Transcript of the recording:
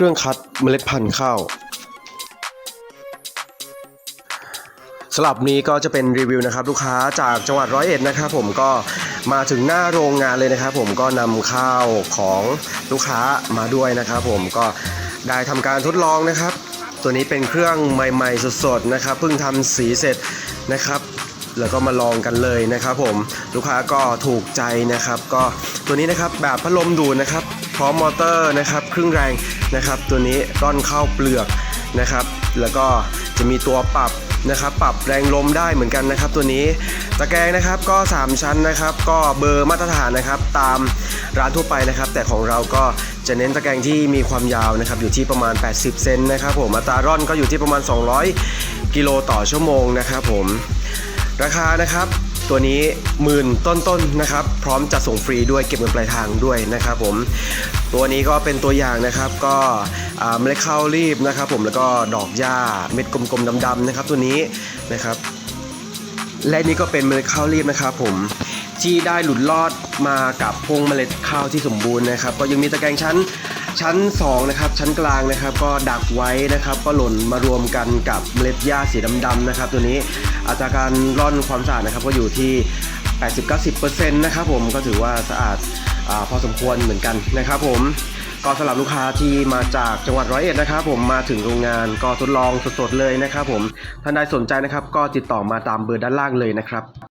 เครื่องคัดเมล็ดพันธุ์ข้าวสลับนี้ก็จะเป็นรีวิวนะครับลูกค้าจากจังหวัดร้อยเอ็ดนะครับผมก็มาถึงหน้าโรงงานเลยนะครับ ผมก็นำข้าวของลูกค้ามาด้วยนะครับ ผมก็ได้ทำการทดลองนะครับ ตัวนี้เป็นเครื่องใหม่ๆสดๆนะครับเพิ่งทำสีเสร็จนะครับแล้วก็มาลองกันเลยนะครับ ผมลูกค้าก็ถูกใจนะครับ ก็ตัวนี้นะครับแบบพัดลมดูดนะครับ พร้อมมอเตอร์นะครับ ครึ่งแรง นะครับ ตัวนี้ร่อนเข้าเปลือกนะครับ แล้วก็จะมีตัวปรับนะครับ ปรับแรงลมได้เหมือนกันนะครับ ตัวนี้ตะแกรงนะครับก็ 3 ชั้นนะครับ ก็เบอร์มาตรฐานนะครับ ตามร้านทั่วไปนะครับ แต่ของเราก็จะเน้นตะแกรงที่มีความยาวนะครับ อยู่ที่ประมาณ 80 เซนนะครับผมอัตราร่อนก็อยู่ที่ประมาณ 200 กิโลต่อชั่วโมงนะครับผมราคานะครับ ตัวนี้หมื่นต้นๆนนะครับ พร้อมจะส่งฟรีด้วยเก็บเงินปลายทางด้วยนะครับผมตัวนี้ก็เป็นตัวอย่างนะครับก็เมล็ดข้าวรีบนะครับ ผมแล้วก็ดอกหญ้าเม็ดกลมๆดำๆนะครับ ตัวนี้นะครับ และนี่ก็เป็นเมล็ดข้าวรีบนะครับ ผมที่ได้หลุดรอดมากับพวงเมล็ดข้าวที่สมบูรณ์นะครับ ก็ยังมีตะแกรงชั้น ชั้น 2 นะครับ ชั้นกลางนะครับ ก็ดักไว้นะครับ ก็หล่นมารวมกันกับเมล็ดหญ้าสีดำๆนะครับ ตัวนี้อัตราการร่อนความสะอาดนะครับ ก็อยู่ที่ 80-90%นะครับผมก็ถือว่าสะอาดอพอสมควรเหมือนกันนะครับผมก็สำหรับลูกค้าที่มาจากจังหวัดร้อยเอ็ดนะครับ ผมมาถึงโรงงานก็ทดลองสดๆเลยนะครับ ผมท่านใดสนใจนะครับ ก็ติดต่อมาตามเบอร์ด้านล่างเลยนะครับ